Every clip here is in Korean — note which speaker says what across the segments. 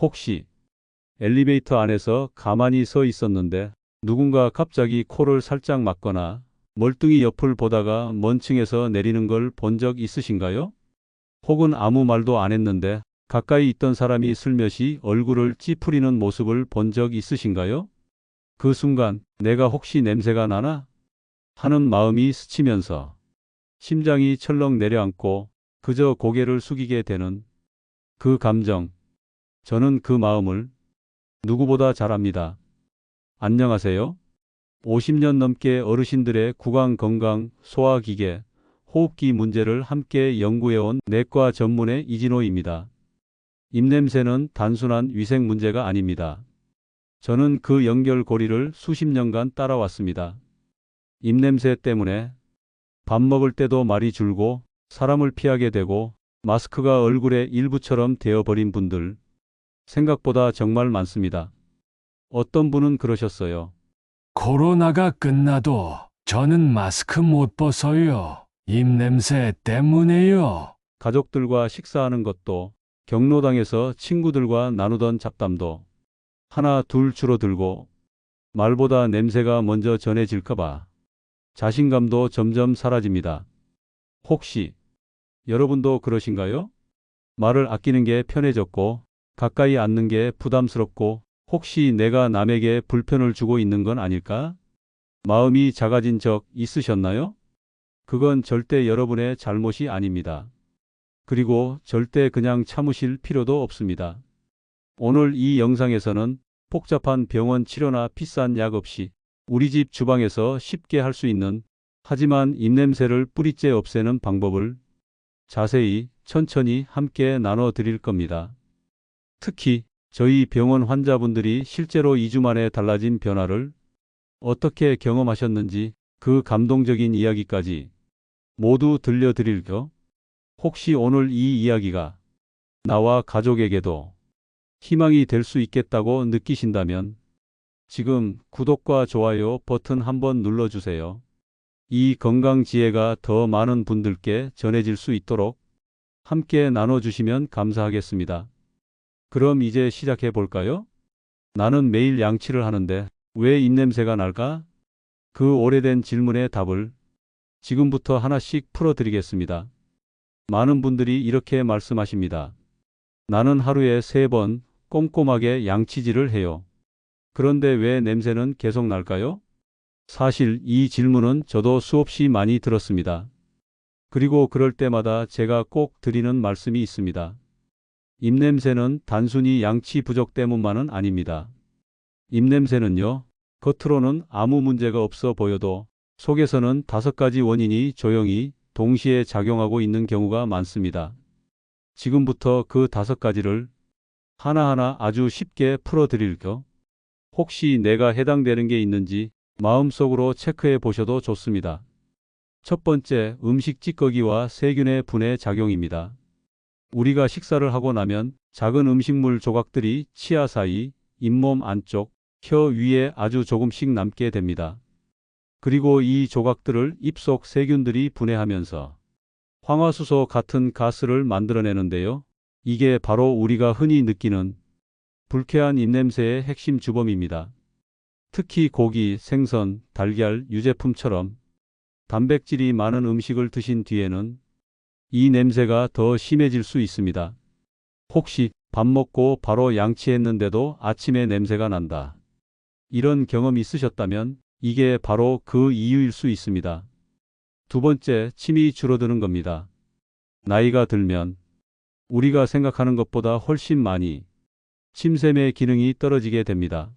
Speaker 1: 혹시 엘리베이터 안에서 가만히 서 있었는데 누군가 갑자기 코를 살짝 막거나 멀뚱히 옆을 보다가 먼 층에서 내리는 걸 본 적 있으신가요? 혹은 아무 말도 안 했는데 가까이 있던 사람이 슬며시 얼굴을 찌푸리는 모습을 본 적 있으신가요? 그 순간 내가 혹시 냄새가 나나? 하는 마음이 스치면서 심장이 철렁 내려앉고 그저 고개를 숙이게 되는 그 감정. 저는 그 마음을 누구보다 잘 압니다. 안녕하세요. 50년 넘게 어르신들의 구강 건강, 소화기계, 호흡기 문제를 함께 연구해온 내과 전문의 이진호입니다. 입냄새는 단순한 위생 문제가 아닙니다. 저는 그 연결고리를 수십 년간 따라왔습니다. 입냄새 때문에 밥 먹을 때도 말이 줄고 사람을 피하게 되고 마스크가 얼굴의 일부처럼 되어버린 분들 생각보다 정말 많습니다. 어떤 분은 그러셨어요.
Speaker 2: 코로나가 끝나도 저는 마스크 못 벗어요. 입냄새 때문에요.
Speaker 1: 가족들과 식사하는 것도 경로당에서 친구들과 나누던 잡담도 하나 둘 줄어들고 말보다 냄새가 먼저 전해질까봐 자신감도 점점 사라집니다. 혹시 여러분도 그러신가요? 말을 아끼는 게 편해졌고 가까이 앉는 게 부담스럽고 혹시 내가 남에게 불편을 주고 있는 건 아닐까? 마음이 작아진 적 있으셨나요? 그건 절대 여러분의 잘못이 아닙니다. 그리고 절대 그냥 참으실 필요도 없습니다. 오늘 이 영상에서는 복잡한 병원 치료나 비싼 약 없이 우리 집 주방에서 쉽게 할 수 있는 하지만 입냄새를 뿌리째 없애는 방법을 자세히 천천히 함께 나눠 드릴 겁니다. 특히 저희 병원 환자분들이 실제로 2주 만에 달라진 변화를 어떻게 경험하셨는지 그 감동적인 이야기까지 모두 들려드릴게요. 혹시 오늘 이 이야기가 나와 가족에게도 희망이 될 수 있겠다고 느끼신다면 지금 구독과 좋아요 버튼 한번 눌러주세요. 이 건강 지혜가 더 많은 분들께 전해질 수 있도록 함께 나눠주시면 감사하겠습니다. 그럼 이제 시작해 볼까요? 나는 매일 양치를 하는데 왜 입냄새가 날까? 그 오래된 질문의 답을 지금부터 하나씩 풀어드리겠습니다. 많은 분들이 이렇게 말씀하십니다. 나는 하루에 세 번 꼼꼼하게 양치질을 해요. 그런데 왜 냄새는 계속 날까요? 사실 이 질문은 저도 수없이 많이 들었습니다. 그리고 그럴 때마다 제가 꼭 드리는 말씀이 있습니다. 입냄새는 단순히 양치 부족 때문만은 아닙니다. 입냄새는요, 겉으로는 아무 문제가 없어 보여도 속에서는 다섯 가지 원인이 조용히 동시에 작용하고 있는 경우가 많습니다. 지금부터 그 다섯 가지를 하나하나 아주 쉽게 풀어드릴게요. 혹시 내가 해당되는 게 있는지 마음속으로 체크해 보셔도 좋습니다. 첫 번째, 음식 찌꺼기와 세균의 분해 작용입니다. 우리가 식사를 하고 나면 작은 음식물 조각들이 치아 사이, 잇몸 안쪽, 혀 위에 아주 조금씩 남게 됩니다. 그리고 이 조각들을 입속 세균들이 분해하면서 황화수소 같은 가스를 만들어내는데요. 이게 바로 우리가 흔히 느끼는 불쾌한 입냄새의 핵심 주범입니다. 특히 고기, 생선, 달걀, 유제품처럼 단백질이 많은 음식을 드신 뒤에는 이 냄새가 더 심해질 수 있습니다. 혹시 밥 먹고 바로 양치했는데도 아침에 냄새가 난다. 이런 경험 있으셨다면 이게 바로 그 이유일 수 있습니다. 두 번째, 침이 줄어드는 겁니다. 나이가 들면 우리가 생각하는 것보다 훨씬 많이 침샘의 기능이 떨어지게 됩니다.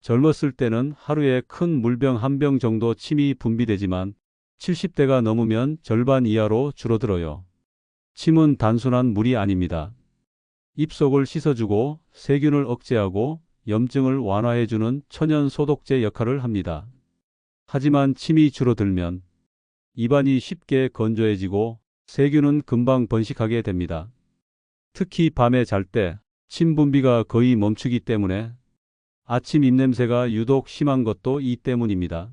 Speaker 1: 젊었을 때는 하루에 큰 물병 한 병 정도 침이 분비되지만 70대가 넘으면 절반 이하로 줄어들어요. 침은 단순한 물이 아닙니다. 입속을 씻어주고 세균을 억제하고 염증을 완화해주는 천연 소독제 역할을 합니다. 하지만 침이 줄어들면 입안이 쉽게 건조해지고 세균은 금방 번식하게 됩니다. 특히 밤에 잘 때 침 분비가 거의 멈추기 때문에 아침 입냄새가 유독 심한 것도 이 때문입니다.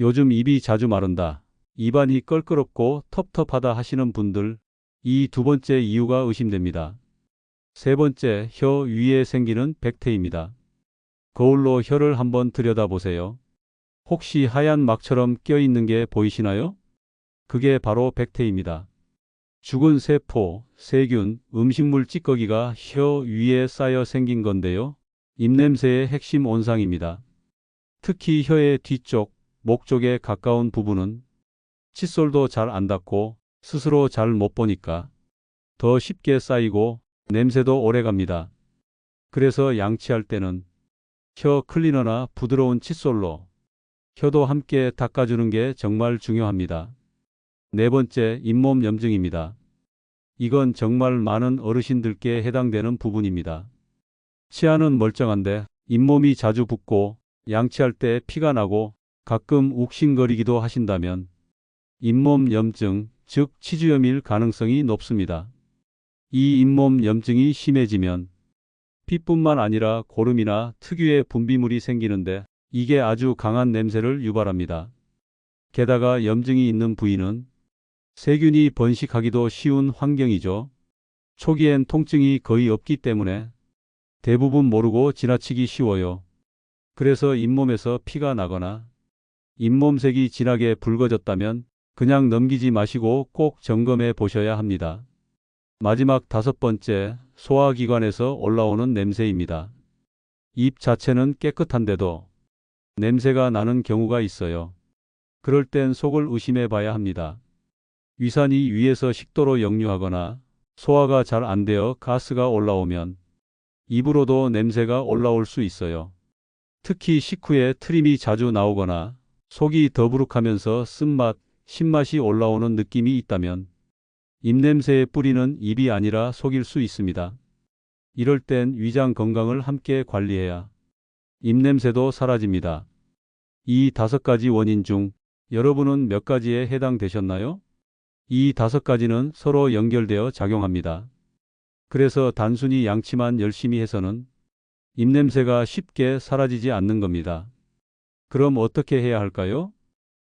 Speaker 1: 요즘 입이 자주 마른다, 입안이 껄끄럽고 텁텁하다 하시는 분들, 이 두 번째 이유가 의심됩니다. 세 번째, 혀 위에 생기는 백태입니다. 거울로 혀를 한번 들여다보세요. 혹시 하얀 막처럼 껴있는 게 보이시나요? 그게 바로 백태입니다. 죽은 세포, 세균, 음식물 찌꺼기가 혀 위에 쌓여 생긴 건데요. 입냄새의 핵심 온상입니다. 특히 혀의 뒤쪽, 목 쪽에 가까운 부분은 칫솔도 잘안 닿고 스스로 잘 못 보니까 더 쉽게 쌓이고 냄새도 오래 갑니다. 그래서 양치할 때는 혀 클리너나 부드러운 칫솔로 혀도 함께 닦아주는 게 정말 중요합니다. 네 번째, 잇몸 염증입니다. 이건 정말 많은 어르신들께 해당되는 부분입니다. 치아는 멀쩡한데 잇몸이 자주 붓고 양치할 때 피가 나고 가끔 욱신거리기도 하신다면 잇몸 염증, 즉 치주염일 가능성이 높습니다. 이 잇몸 염증이 심해지면 피뿐만 아니라 고름이나 특유의 분비물이 생기는데 이게 아주 강한 냄새를 유발합니다. 게다가 염증이 있는 부위는 세균이 번식하기도 쉬운 환경이죠. 초기엔 통증이 거의 없기 때문에 대부분 모르고 지나치기 쉬워요. 그래서 잇몸에서 피가 나거나 잇몸색이 진하게 붉어졌다면 그냥 넘기지 마시고 꼭 점검해 보셔야 합니다. 마지막 다섯 번째, 소화기관에서 올라오는 냄새입니다. 입 자체는 깨끗한데도 냄새가 나는 경우가 있어요. 그럴 땐 속을 의심해 봐야 합니다. 위산이 위에서 식도로 역류하거나 소화가 잘 안 되어 가스가 올라오면 입으로도 냄새가 올라올 수 있어요. 특히 식후에 트림이 자주 나오거나 속이 더부룩하면서 쓴맛, 신맛이 올라오는 느낌이 있다면 입냄새의 뿌리는 입이 아니라 속일 수 있습니다. 이럴 땐 위장 건강을 함께 관리해야 입냄새도 사라집니다. 이 다섯 가지 원인 중 여러분은 몇 가지에 해당되셨나요? 이 다섯 가지는 서로 연결되어 작용합니다. 그래서 단순히 양치만 열심히 해서는 입냄새가 쉽게 사라지지 않는 겁니다. 그럼 어떻게 해야 할까요?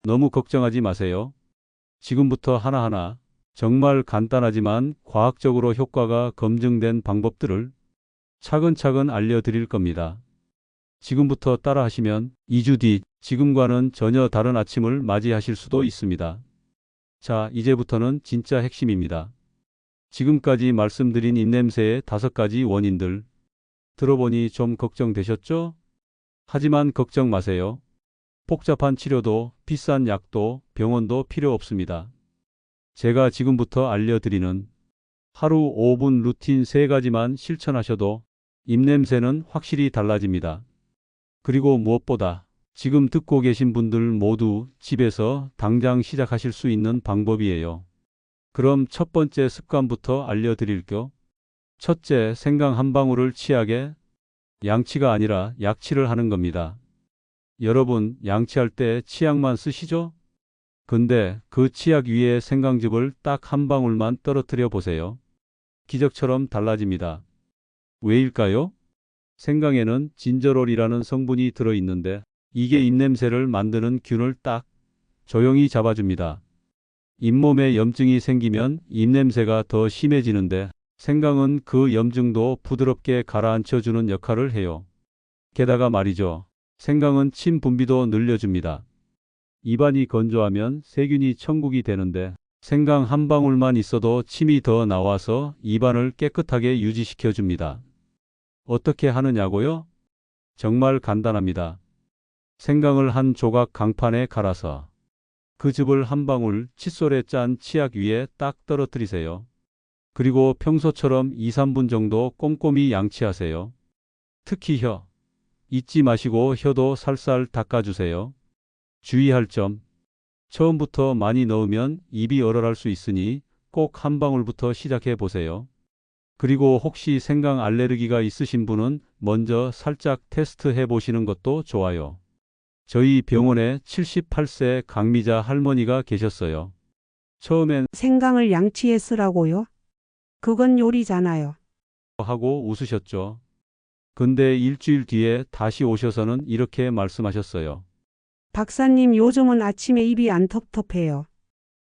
Speaker 1: 너무 걱정하지 마세요. 지금부터 하나하나 정말 간단하지만 과학적으로 효과가 검증된 방법들을 차근차근 알려드릴 겁니다. 지금부터 따라 하시면 2주 뒤 지금과는 전혀 다른 아침을 맞이하실 수도 있습니다. 자, 이제부터는 진짜 핵심입니다. 지금까지 말씀드린 입냄새의 다섯 가지 원인들 들어보니 좀 걱정되셨죠? 하지만 걱정 마세요. 복잡한 치료도 비싼 약도 병원도 필요 없습니다. 제가 지금부터 알려드리는 하루 5분 루틴 3가지만 실천하셔도 입냄새는 확실히 달라집니다. 그리고 무엇보다 지금 듣고 계신 분들 모두 집에서 당장 시작하실 수 있는 방법이에요. 그럼 첫 번째 습관부터 알려드릴게요. 첫째, 생강 한 방울을 치약에 양치가 아니라 약치를 하는 겁니다. 여러분, 양치할 때 치약만 쓰시죠? 근데 그 치약 위에 생강즙을 딱 한 방울만 떨어뜨려 보세요. 기적처럼 달라집니다. 왜일까요? 생강에는 진저롤이라는 성분이 들어있는데 이게 입냄새를 만드는 균을 딱 조용히 잡아줍니다. 잇몸에 염증이 생기면 입냄새가 더 심해지는데 생강은 그 염증도 부드럽게 가라앉혀주는 역할을 해요. 게다가 말이죠. 생강은 침 분비도 늘려줍니다. 입안이 건조하면 세균이 천국이 되는데 생강 한 방울만 있어도 침이 더 나와서 입안을 깨끗하게 유지시켜 줍니다. 어떻게 하느냐고요? 정말 간단합니다. 생강을 한 조각 강판에 갈아서 그 즙을 한 방울 칫솔에 짠 치약 위에 딱 떨어뜨리세요. 그리고 평소처럼 2, 3분 정도 꼼꼼히 양치하세요. 특히 혀. 잊지 마시고 혀도 살살 닦아주세요. 주의할 점. 처음부터 많이 넣으면 입이 얼얼할 수 있으니 꼭 한 방울부터 시작해 보세요. 그리고 혹시 생강 알레르기가 있으신 분은 먼저 살짝 테스트 해 보시는 것도 좋아요. 저희 병원에 78세 강미자 할머니가 계셨어요. 처음엔
Speaker 3: 생강을 양치에 쓰라고요? 그건 요리잖아요.
Speaker 1: 하고 웃으셨죠. 근데 일주일 뒤에 다시 오셔서는 이렇게 말씀하셨어요.
Speaker 3: 박사님 요즘은 아침에 입이 안 텁텁해요.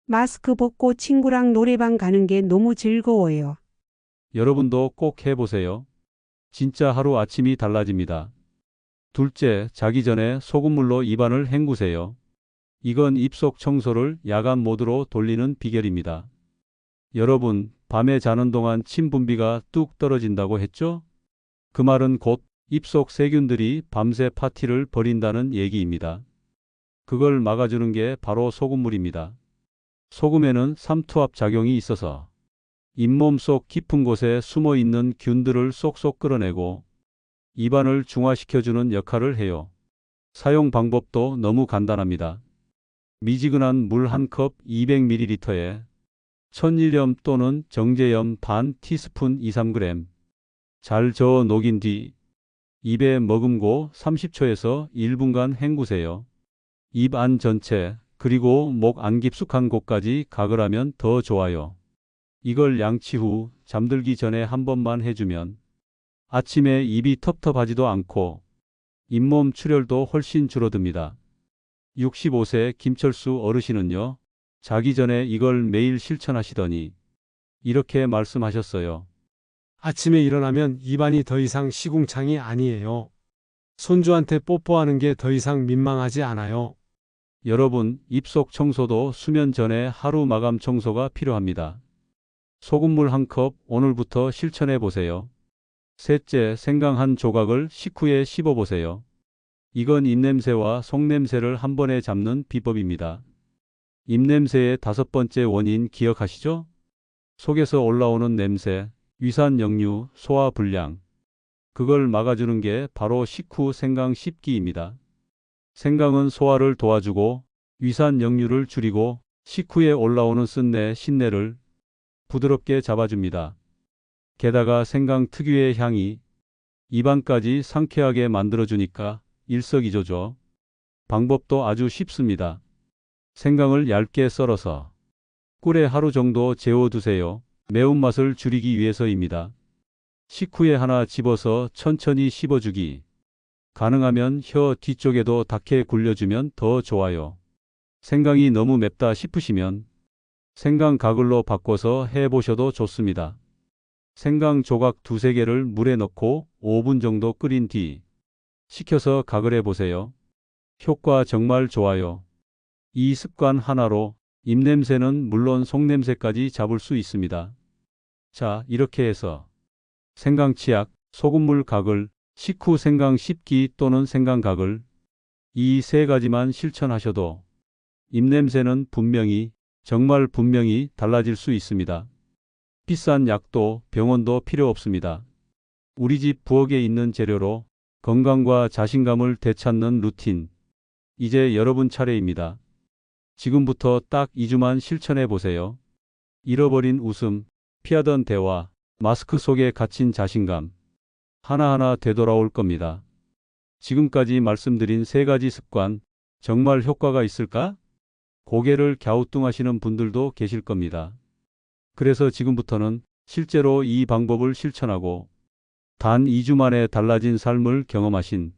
Speaker 3: 마스크 벗고 친구랑 노래방 가는 게 너무 즐거워요.
Speaker 1: 여러분도 꼭 해보세요. 진짜 하루 아침이 달라집니다. 둘째, 자기 전에 소금물로 입안을 헹구세요. 이건 입속 청소를 야간 모드로 돌리는 비결입니다. 여러분, 밤에 자는 동안 침 분비가 뚝 떨어진다고 했죠? 그 말은 곧 입속 세균들이 밤새 파티를 벌인다는 얘기입니다. 그걸 막아주는 게 바로 소금물입니다. 소금에는 삼투압 작용이 있어서 잇몸 속 깊은 곳에 숨어 있는 균들을 쏙쏙 끌어내고 입안을 중화시켜주는 역할을 해요. 사용 방법도 너무 간단합니다. 미지근한 물 한 컵 200ml에 천일염 또는 정제염 반 티스푼 2, 3g 잘 저어 녹인 뒤 입에 머금고 30초에서 1분간 헹구세요. 입 안 전체 그리고 목 안 깊숙한 곳까지 가글 하면 더 좋아요. 이걸 양치 후 잠들기 전에 한 번만 해주면 아침에 입이 텁텁하지도 않고 잇몸 출혈도 훨씬 줄어듭니다. 65세 김철수 어르신은요, 자기 전에 이걸 매일 실천하시더니 이렇게 말씀하셨어요.
Speaker 4: 아침에 일어나면 입안이 더 이상 시궁창이 아니에요. 손주한테 뽀뽀하는 게 더 이상 민망하지 않아요.
Speaker 1: 여러분, 입속 청소도 수면 전에 하루 마감 청소가 필요합니다. 소금물 한 컵 오늘부터 실천해 보세요. 셋째, 생강 한 조각을 식후에 씹어 보세요. 이건 입냄새와 속냄새를 한 번에 잡는 비법입니다. 입냄새의 다섯 번째 원인 기억하시죠? 속에서 올라오는 냄새, 위산 역류, 소화 불량. 그걸 막아주는 게 바로 식후 생강 씹기입니다. 생강은 소화를 도와주고 위산 역류를 줄이고 식후에 올라오는 쓴내, 신내를 부드럽게 잡아줍니다. 게다가 생강 특유의 향이 입안까지 상쾌하게 만들어주니까 일석이조죠. 방법도 아주 쉽습니다. 생강을 얇게 썰어서 꿀에 하루 정도 재워두세요. 매운맛을 줄이기 위해서입니다. 식후에 하나 집어서 천천히 씹어주기. 가능하면 혀 뒤쪽에도 닿게 굴려주면 더 좋아요. 생강이 너무 맵다 싶으시면 생강 가글로 바꿔서 해보셔도 좋습니다. 생강 조각 두세 개를 물에 넣고 5분 정도 끓인 뒤 식혀서 가글해 보세요. 효과 정말 좋아요. 이 습관 하나로 입냄새는 물론 속냄새까지 잡을 수 있습니다. 자, 이렇게 해서 생강 치약, 소금물 가글, 식후 생강 씹기 또는 생강 가글 이세 가지만 실천하셔도 입냄새는 분명히 정말 분명히 달라질 수 있습니다. 비싼 약도 병원도 필요 없습니다. 우리 집 부엌에 있는 재료로 건강과 자신감을 되찾는 루틴. 이제 여러분 차례입니다. 지금부터 딱 2주만 실천해 보세요. 잃어버린 웃음, 피하던 대화, 마스크 속에 갇힌 자신감. 하나하나 되돌아올 겁니다. 지금까지 말씀드린 세 가지 습관, 정말 효과가 있을까? 고개를 갸우뚱하시는 분들도 계실 겁니다. 그래서 지금부터는 실제로 이 방법을 실천하고 단 2주 만에 달라진 삶을 경험하신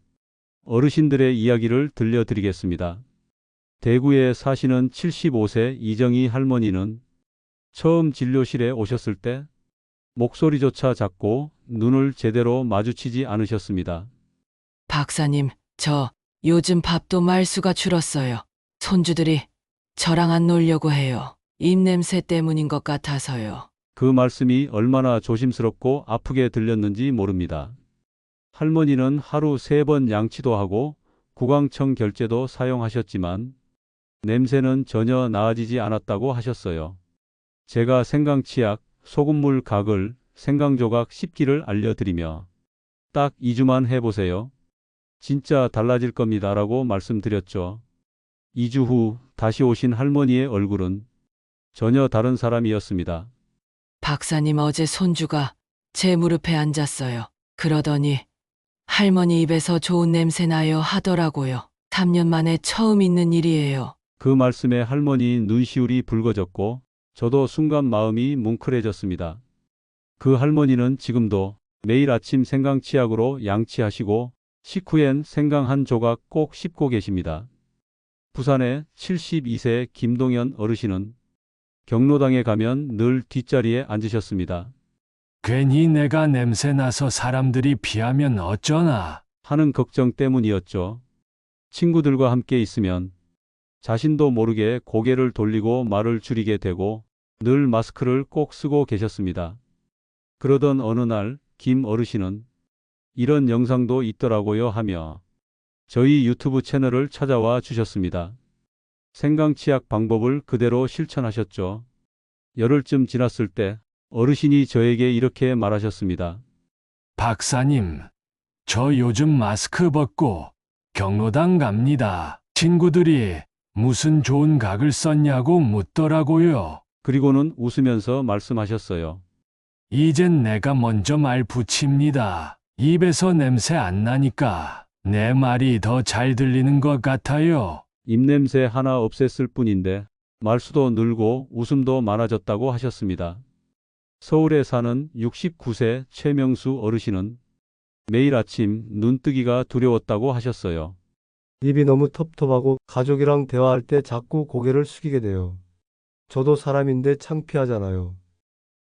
Speaker 1: 어르신들의 이야기를 들려드리겠습니다. 대구에 사시는 75세 이정희 할머니는 처음 진료실에 오셨을 때 목소리조차 작고 눈을 제대로 마주치지 않으셨습니다.
Speaker 5: 박사님, 저 요즘 밥도 말수가 줄었어요. 손주들이 저랑 안 놀려고 해요. 입냄새 때문인 것 같아서요.
Speaker 1: 그 말씀이 얼마나 조심스럽고 아프게 들렸는지 모릅니다. 할머니는 하루 세 번 양치도 하고 구강청 결제도 사용하셨지만 냄새는 전혀 나아지지 않았다고 하셨어요. 제가 생강치약, 소금물 가글, 생강조각 씹기를 알려드리며 딱 2주만 해보세요. 진짜 달라질 겁니다 라고 말씀드렸죠. 2주 후 다시 오신 할머니의 얼굴은 전혀 다른 사람이었습니다.
Speaker 5: 박사님 어제 손주가 제 무릎에 앉았어요. 그러더니 할머니 입에서 좋은 냄새 나요 하더라고요. 3년 만에 처음 있는 일이에요.
Speaker 1: 그 말씀에 할머니 눈시울이 붉어졌고 저도 순간 마음이 뭉클해졌습니다. 그 할머니는 지금도 매일 아침 생강 치약으로 양치하시고 식후엔 생강 한 조각 꼭 씹고 계십니다. 부산의 72세 김동현 어르신은 경로당에 가면 늘 뒷자리에 앉으셨습니다.
Speaker 2: 괜히 내가 냄새 나서 사람들이 피하면 어쩌나.
Speaker 1: 하는 걱정 때문이었죠. 친구들과 함께 있으면 자신도 모르게 고개를 돌리고 말을 줄이게 되고 늘 마스크를 꼭 쓰고 계셨습니다. 그러던 어느 날 김 어르신은 이런 영상도 있더라고요 하며 저희 유튜브 채널을 찾아와 주셨습니다. 생강치약 방법을 그대로 실천하셨죠. 열흘쯤 지났을 때 어르신이 저에게 이렇게 말하셨습니다.
Speaker 2: 박사님, 저 요즘 마스크 벗고 경로당 갑니다. 친구들이 무슨 좋은 각을 썼냐고 묻더라고요.
Speaker 1: 그리고는 웃으면서 말씀하셨어요.
Speaker 2: 이젠 내가 먼저 말 붙입니다. 입에서 냄새 안 나니까 내 말이 더 잘 들리는 것 같아요.
Speaker 1: 입냄새 하나 없앴을 뿐인데 말수도 늘고 웃음도 많아졌다고 하셨습니다. 서울에 사는 69세 최명수 어르신은 매일 아침 눈뜨기가 두려웠다고 하셨어요.
Speaker 6: 입이 너무 텁텁하고 가족이랑 대화할 때 자꾸 고개를 숙이게 돼요. 저도 사람인데 창피하잖아요.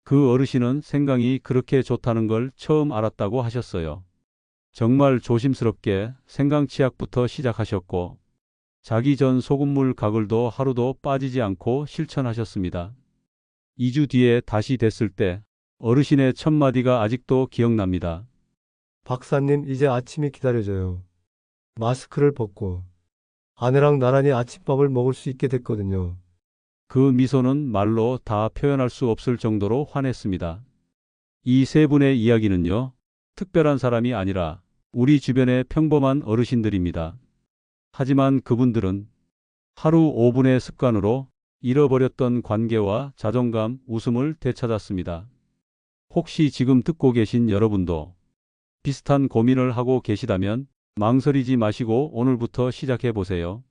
Speaker 1: 그 어르신은 생강이 그렇게 좋다는 걸 처음 알았다고 하셨어요. 정말 조심스럽게 생강 치약부터 시작하셨고 자기 전 소금물 가글도 하루도 빠지지 않고 실천하셨습니다. 2주 뒤에 다시 됐을 때 어르신의 첫 마디가 아직도 기억납니다.
Speaker 6: 박사님, 이제 아침이 기다려져요. 마스크를 벗고 아내랑 나란히 아침밥을 먹을 수 있게 됐거든요.
Speaker 1: 그 미소는 말로 다 표현할 수 없을 정도로 환했습니다. 이 세 분의 이야기는요, 특별한 사람이 아니라 우리 주변의 평범한 어르신들입니다. 하지만 그분들은 하루 5분의 습관으로 잃어버렸던 관계와 자존감, 웃음을 되찾았습니다. 혹시 지금 듣고 계신 여러분도 비슷한 고민을 하고 계시다면 망설이지 마시고 오늘부터 시작해 보세요.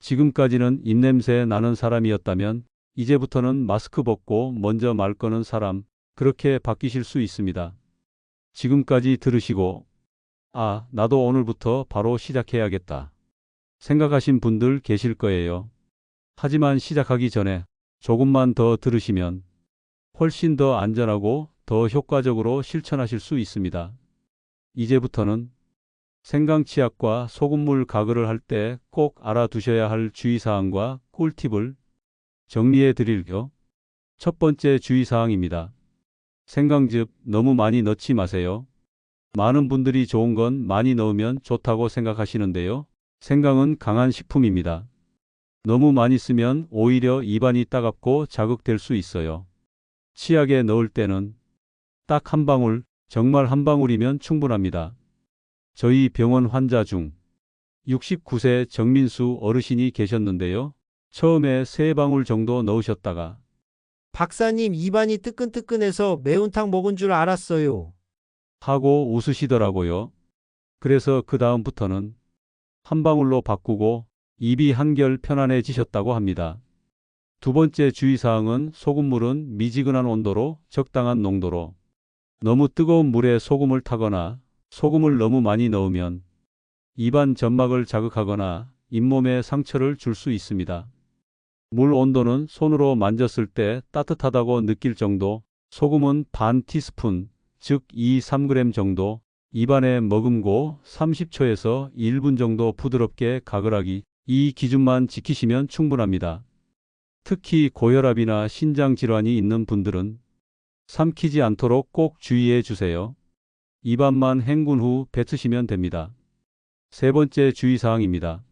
Speaker 1: 지금까지는 입냄새 나는 사람이었다면 이제부터는 마스크 벗고 먼저 말 거는 사람, 그렇게 바뀌실 수 있습니다. 지금까지 들으시고, 아, 나도 오늘부터 바로 시작해야겠다. 생각하신 분들 계실 거예요. 하지만 시작하기 전에 조금만 더 들으시면 훨씬 더 안전하고 더 효과적으로 실천하실 수 있습니다. 이제부터는 생강치약과 소금물 가글을 할 때 꼭 알아두셔야 할 주의사항과 꿀팁을 정리해 드릴게요. 첫 번째 주의사항입니다. 생강즙 너무 많이 넣지 마세요. 많은 분들이 좋은 건 많이 넣으면 좋다고 생각하시는데요. 생강은 강한 식품입니다. 너무 많이 쓰면 오히려 입안이 따갑고 자극될 수 있어요. 치약에 넣을 때는 딱 한 방울, 정말 한 방울이면 충분합니다. 저희 병원 환자 중 69세 정민수 어르신이 계셨는데요. 처음에 세 방울 정도 넣으셨다가
Speaker 7: 박사님 입안이 뜨끈뜨끈해서 매운탕 먹은 줄 알았어요.
Speaker 1: 하고 웃으시더라고요. 그래서 그 다음부터는 한 방울로 바꾸고 입이 한결 편안해지셨다고 합니다. 두 번째 주의사항은 소금물은 미지근한 온도로 적당한 농도로 너무 뜨거운 물에 소금을 타거나 소금을 너무 많이 넣으면 입안 점막을 자극하거나 잇몸에 상처를 줄 수 있습니다. 물 온도는 손으로 만졌을 때 따뜻하다고 느낄 정도, 소금은 반 티스푼, 즉 2, 3g 정도, 입안에 머금고 30초에서 1분 정도 부드럽게 가글하기, 이 기준만 지키시면 충분합니다. 특히 고혈압이나 신장 질환이 있는 분들은 삼키지 않도록 꼭 주의해 주세요. 입안만 헹군 후 뱉으시면 됩니다. 세 번째 주의사항입니다.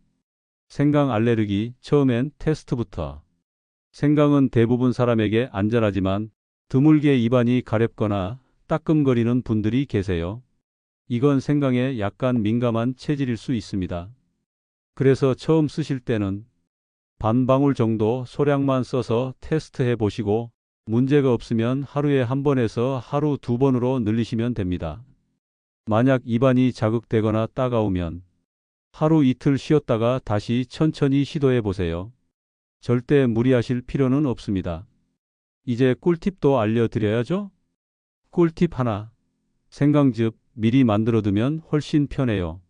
Speaker 1: 생강 알레르기 처음엔 테스트부터. 생강은 대부분 사람에게 안전하지만 드물게 입안이 가렵거나 따끔거리는 분들이 계세요. 이건 생강에 약간 민감한 체질일 수 있습니다. 그래서 처음 쓰실 때는 반 방울 정도 소량만 써서 테스트해 보시고 문제가 없으면 하루에 한 번에서 하루 두 번으로 늘리시면 됩니다. 만약 입안이 자극되거나 따가우면 하루 이틀 쉬었다가 다시 천천히 시도해 보세요. 절대 무리하실 필요는 없습니다. 이제 꿀팁도 알려드려야죠? 꿀팁 하나. 생강즙 미리 만들어 두면 훨씬 편해요.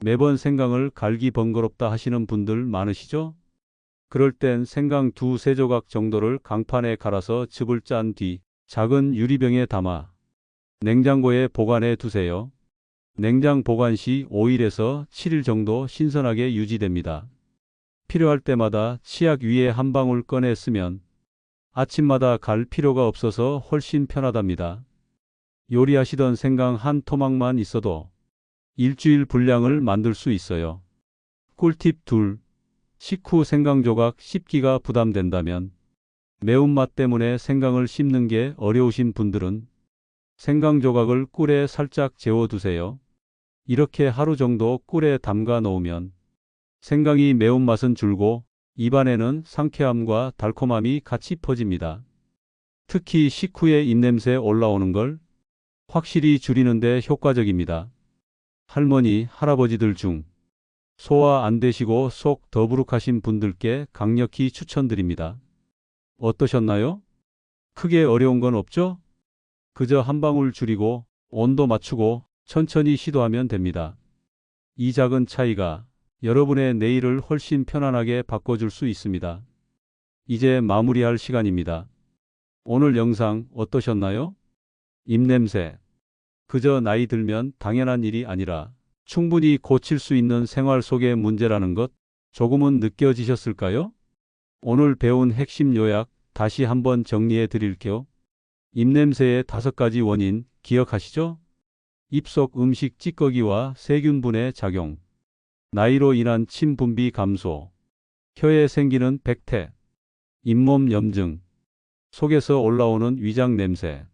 Speaker 1: 매번 생강을 갈기 번거롭다 하시는 분들 많으시죠? 그럴 땐 생강 두 세 조각 정도를 강판에 갈아서 즙을 짠 뒤 작은 유리병에 담아 냉장고에 보관해 두세요. 냉장 보관 시 5일에서 7일 정도 신선하게 유지됩니다. 필요할 때마다 치약 위에 한 방울 꺼내 쓰면 아침마다 갈 필요가 없어서 훨씬 편하답니다. 요리하시던 생강 한 토막만 있어도 일주일 분량을 만들 수 있어요. 꿀팁 둘. 식후 생강 조각 씹기가 부담된다면 매운맛 때문에 생강을 씹는 게 어려우신 분들은 생강 조각을 꿀에 살짝 재워두세요. 이렇게 하루 정도 꿀에 담가 놓으면 생강이 매운맛은 줄고 입안에는 상쾌함과 달콤함이 같이 퍼집니다. 특히 식후에 입냄새 올라오는 걸 확실히 줄이는데 효과적입니다. 할머니, 할아버지들 중 소화 안 되시고 속 더부룩하신 분들께 강력히 추천드립니다. 어떠셨나요? 크게 어려운 건 없죠? 그저 한 방울 줄이고 온도 맞추고 천천히 시도하면 됩니다. 이 작은 차이가 여러분의 내일을 훨씬 편안하게 바꿔줄 수 있습니다. 이제 마무리할 시간입니다. 오늘 영상 어떠셨나요? 입냄새. 그저 나이 들면 당연한 일이 아니라 충분히 고칠 수 있는 생활 속의 문제라는 것 조금은 느껴지셨을까요? 오늘 배운 핵심 요약 다시 한번 정리해 드릴게요. 입냄새의 다섯 가지 원인 기억하시죠? 입속 음식 찌꺼기와 세균분의 작용, 나이로 인한 침 분비 감소, 혀에 생기는 백태, 잇몸 염증, 속에서 올라오는 위장 냄새,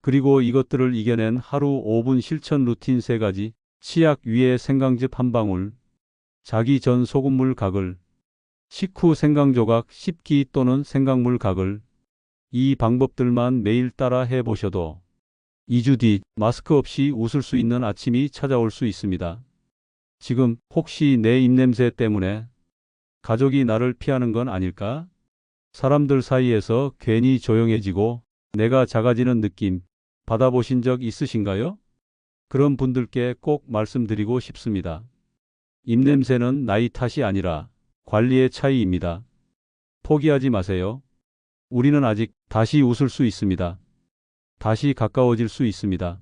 Speaker 1: 그리고 이것들을 이겨낸 하루 5분 실천 루틴 세 가지, 치약 위에 생강즙 한 방울, 자기 전 소금물 가글, 식후 생강조각 씹기 또는 생강물 가글, 이 방법들만 매일 따라 해보셔도 2주 뒤 마스크 없이 웃을 수 있는 아침이 찾아올 수 있습니다. 지금 혹시 내 입냄새 때문에 가족이 나를 피하는 건 아닐까? 사람들 사이에서 괜히 조용해지고 내가 작아지는 느낌 받아보신 적 있으신가요? 그런 분들께 꼭 말씀드리고 싶습니다. 입냄새는 나이 탓이 아니라 관리의 차이입니다. 포기하지 마세요. 우리는 아직 다시 웃을 수 있습니다. 다시 가까워질 수 있습니다.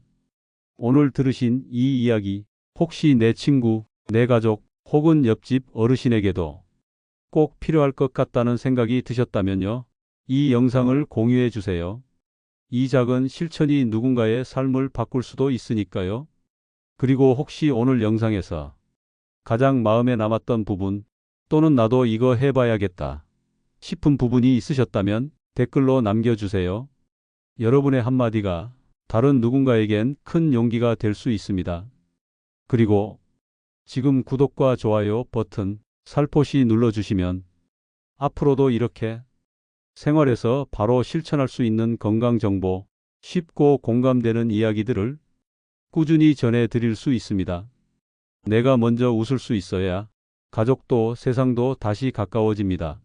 Speaker 1: 오늘 들으신 이 이야기 혹시 내 친구, 내 가족 혹은 옆집 어르신에게도 꼭 필요할 것 같다는 생각이 드셨다면요. 이 영상을 공유해 주세요. 이 작은 실천이 누군가의 삶을 바꿀 수도 있으니까요. 그리고 혹시 오늘 영상에서 가장 마음에 남았던 부분 또는 나도 이거 해봐야겠다 싶은 부분이 있으셨다면 댓글로 남겨주세요. 여러분의 한마디가 다른 누군가에겐 큰 용기가 될 수 있습니다. 그리고 지금 구독과 좋아요 버튼 살포시 눌러주시면 앞으로도 이렇게 생활에서 바로 실천할 수 있는 건강 정보, 쉽고 공감되는 이야기들을 꾸준히 전해 드릴 수 있습니다. 내가 먼저 웃을 수 있어야 가족도 세상도 다시 가까워집니다.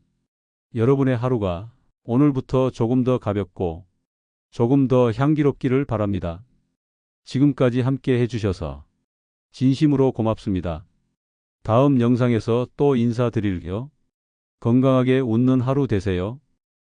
Speaker 1: 여러분의 하루가 오늘부터 조금 더 가볍고 조금 더 향기롭기를 바랍니다. 지금까지 함께 해주셔서 진심으로 고맙습니다. 다음 영상에서 또 인사드릴게요. 건강하게 웃는 하루 되세요.